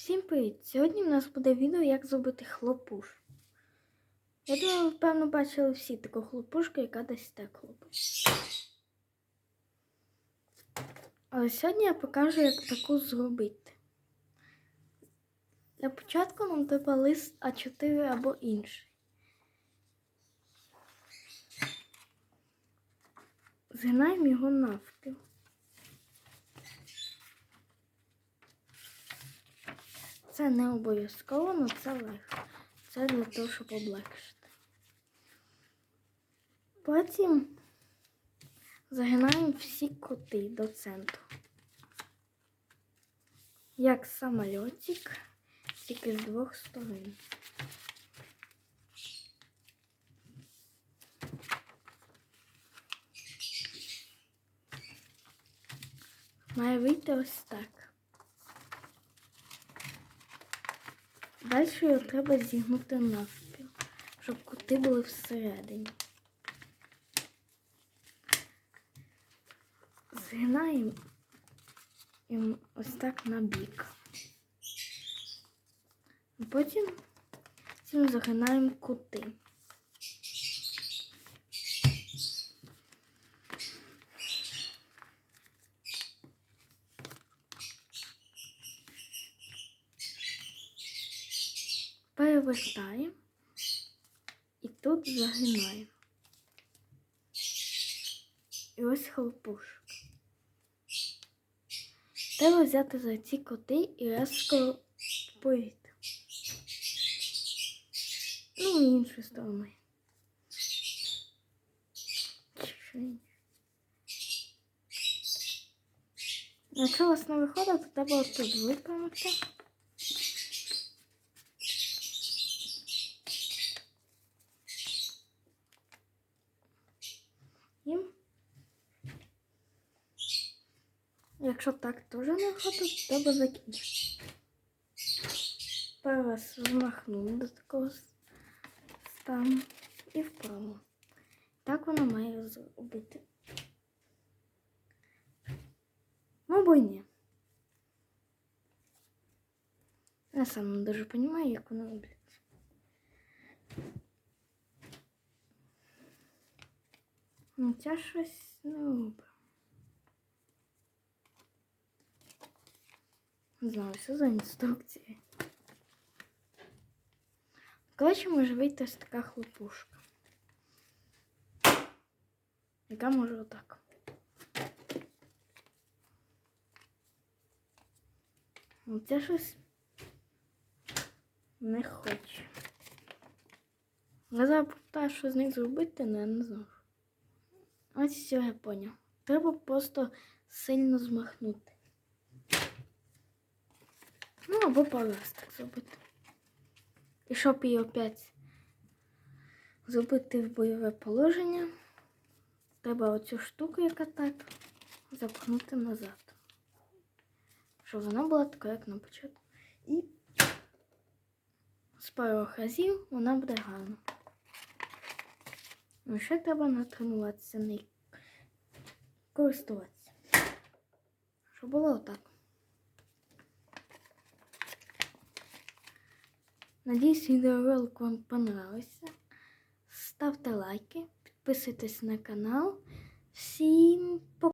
Всім привіт! Сьогодні в нас буде відео, як зробити хлопуш. Я думаю, ви, певно, бачили всі таку хлопушку, яка десь так хлопить. Але сьогодні я покажу, як таку зробити. Для початку нам треба лист А4 або інший. Згинаємо його навпіл. Це не обов'язково, але це легко. Це для того, щоб облегшити. Потім загинаємо всі кути до центру. Як самольотик, тільки з двох сторон. Має вийти ось так. Далі його треба зігнути навпіл, щоб кути були всередині. Згинаємо і ось так на бік. Потім цим загинаємо кути. Перевертаємо і тут загинаємо. І ось хлопушок. Треба взяти за ці коти і резко повіти. Ну, і іншою стороною. Якщо у вас не виходить, то треба тут виправити. І якщо так теж не виходить, то треба закінчити. Раз змахнули до такого стану і вправо. Так воно має зробити. Мабуть, ні. Я сам не дуже розумію, як воно робиться. Ну, ця щось не робить. Знаю, що за інструкції. Коротше, може вийти ось така хлопушка. Яка може отак. Ну, Це щось не хоче. Я зараз попитаю, що з них зробити, але не знаю. Ось все я поняв. Треба просто сильно змахнути. Ну, або так зробити. І щоб її опять зробити в бойове положення, треба оцю штуку, яка так, запхнути назад. Щоб вона була така, як на початку. І з пару разів вона буде гарна. Ну, ще треба натренуватися нею користуватися. Щоб було отак. Надіюсь, відеоролик вам понравився. Ставте лайки, підписуйтесь на канал. Всім пока!